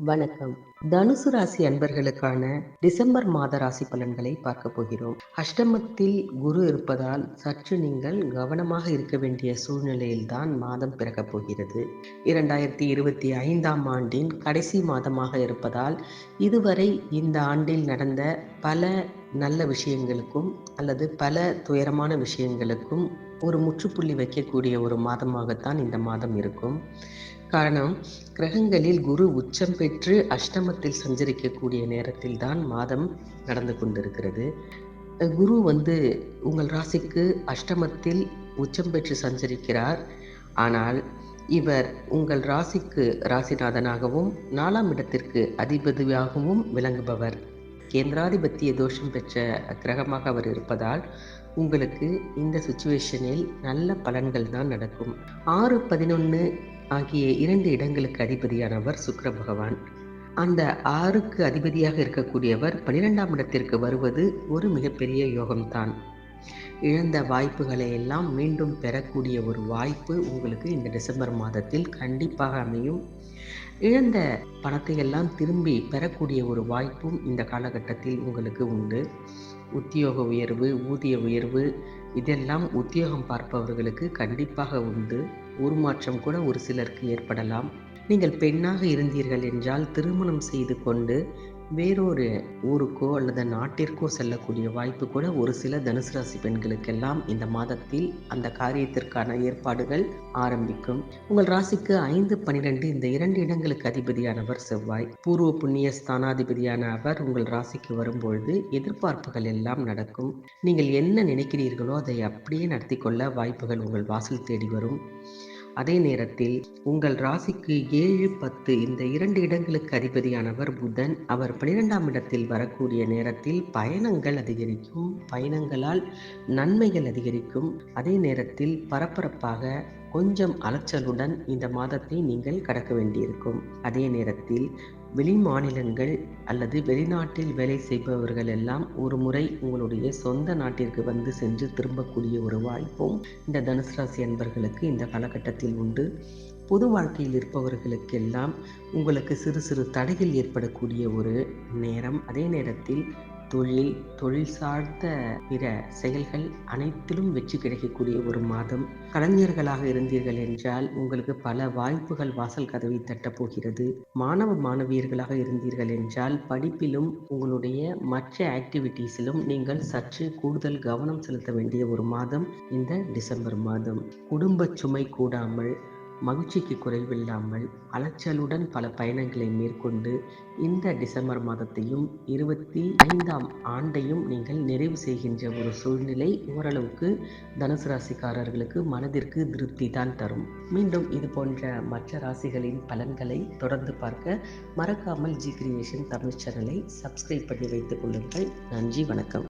வணக்கம். தனுசு ராசி அன்பர்களுக்கான டிசம்பர் மாத ராசி பலன்களை பார்க்க போகிறோம். அஷ்டமத்தில் குரு இருப்பதால் சற்று நீங்கள் கவனமாக இருக்க வேண்டிய சூழ்நிலையில்தான் மாதம் பிறக்கப் போகிறது. இரண்டாயிரத்தி இருபத்தி ஐந்தாம் ஆண்டின் கடைசி மாதமாக இருப்பதால் இதுவரை இந்த ஆண்டில் நடந்த பல நல்ல விஷயங்களுக்கும் அல்லது பல துயரமான விஷயங்களுக்கும் ஒரு முற்றுப்புள்ளி வைக்கக்கூடிய ஒரு மாதமாகத்தான் இந்த மாதம் இருக்கும். காரணம் கிரகங்களில் குரு உச்சம் பெற்று அஷ்டமத்தில் சஞ்சரிக்கக்கூடிய நேரத்தில் தான் மாதம் நடந்து கொண்டிருக்கிறது. குரு வந்து உங்கள் ராசிக்கு அஷ்டமத்தில் உச்சம் பெற்று சஞ்சரிக்கிறார். ஆனால் இவர் உங்கள் ராசிக்கு ராசிநாதனாகவும் நாலாம் இடத்திற்கு அதிபதியாகவும் விளங்குபவர். கேந்திராதிபத்திய தோஷம் பெற்ற கிரகமாக அவர் இருப்பதால் உங்களுக்கு இந்த சுச்சுவேஷனில் நல்ல பலன்கள் தான் நடக்கும். ஆறு பதினொன்று ஆகிய இரண்டு இடங்களுக்கு அதிபதியானவர் சுக்கர பகவான். அந்த ஆறுக்கு அதிபதியாக இருக்கக்கூடியவர் பனிரெண்டாம் இடத்திற்கு வருவது ஒரு மிகப்பெரிய யோகம்தான். இழந்த வாய்ப்புகளை எல்லாம் மீண்டும் பெறக்கூடிய ஒரு வாய்ப்பு உங்களுக்கு இந்த டிசம்பர் மாதத்தில் கண்டிப்பாக அமையும். இழந்த பணத்தை எல்லாம் திரும்பி பெறக்கூடிய ஒரு வாய்ப்பும் இந்த காலகட்டத்தில் உங்களுக்கு உண்டு. உத்தியோக உயர்வு ஊதிய உயர்வு இதெல்லாம் உத்தியோகம் பார்ப்பவர்களுக்கு கண்டிப்பாக உண்டு. உருமாற்றம் கூட ஒரு சிலருக்கு ஏற்படலாம். நீங்கள் பெண்ணாக இருந்தீர்கள் என்றால் திருமணம் செய்து கொண்டு வேறொரு ஊருக்கோ அல்லது நாட்டிற்கோ செல்லக்கூடிய வாய்ப்பு கூட ஒரு சில தனுசு ராசி பெண்களுக்கெல்லாம் இந்த மாதத்தில் அந்த காரியத்திற்கான ஏற்பாடுகள் ஆரம்பிக்கும். உங்கள் ராசிக்கு ஐந்து பனிரெண்டு இந்த இரண்டு இடங்களுக்கு அதிபதியானவர் செவ்வாய். பூர்வ புண்ணிய ஸ்தானாதிபதியான அவர் உங்கள் ராசிக்கு வரும்பொழுது எதிர்பார்ப்புகள் எல்லாம் நடக்கும். நீங்கள் என்ன நினைக்கிறீர்களோ அதை அப்படியே நடத்தி கொள்ள வாய்ப்புகள் உங்கள் வாசல் தேடி வரும். அதே நேரத்தில் உங்கள் ராசிக்கு ஏழு பத்து இந்த இரண்டு இடங்களுக்கு அதிபதியானவர் புதன். அவர் பனிரெண்டாம் இடத்தில் வரக்கூடிய நேரத்தில் பயணங்கள் அதிகரிக்கும். பயணங்களால் நன்மைகள் அதிகரிக்கும். அதே நேரத்தில் பரபரப்பாக கொஞ்சம் அலைச்சலுடன் இந்த மாதத்தை நீங்கள் கடக்க வேண்டியிருக்கும். அதே நேரத்தில் வெளி மாநிலங்கள் அல்லது வெளிநாட்டில் வேலை செய்பவர்கள் எல்லாம் ஒரு முறை உங்களுடைய சொந்த நாட்டிற்கு வந்து சென்று திரும்பக்கூடிய ஒரு வாய்ப்பும் இந்த தனுசு ராசி அன்பர்களுக்கு இந்த காலகட்டத்தில் உண்டு. பொது வாழ்க்கையில் இருப்பவர்களுக்கெல்லாம் உங்களுக்கு சிறு சிறு தடைகள் ஏற்படக்கூடிய ஒரு நேரம். அதே நேரத்தில் தொழில் தொழில் சார்ந்த பிற செயல்கள் அனைத்திலும் வெற்றி கிடைக்கக்கூடிய ஒரு மாதம். கலைஞர்களாக இருந்தீர்கள் என்றால் உங்களுக்கு பல வாய்ப்புகள் வாசல் கதவை தட்டப்போகிறது. மாணவ மாணவியர்களாக இருந்தீர்கள் என்றால் படிப்பிலும் உங்களுடைய மற்ற ஆக்டிவிட்டீஸிலும் நீங்கள் சற்று கூடுதல் கவனம் செலுத்த வேண்டிய ஒரு மாதம் இந்த டிசம்பர் மாதம். குடும்ப சுமை கூடாமல் மகிழ்ச்சிக்கு குறைவில்லாமல் அலைச்சலுடன் பல பயணங்களை மேற்கொண்டு இந்த டிசம்பர் மாதத்தையும் இருபத்தி ஐந்தாம் ஆண்டையும் நீங்கள் நிறைவு செய்கின்ற ஒரு சூழ்நிலை ஓரளவுக்கு தனுசு ராசிக்காரர்களுக்கு மனதிற்கு திருப்தி தான் தரும். மீண்டும் இது போன்ற மற்ற ராசிகளின் பலன்களை தொடர்ந்து பார்க்க மறக்காமல் ஜி கிரியேஷன் தமிழ் சேனலை சப்ஸ்கிரைப் பண்ணி வைத்துக் கொள்ளுங்கள். நன்றி வணக்கம்.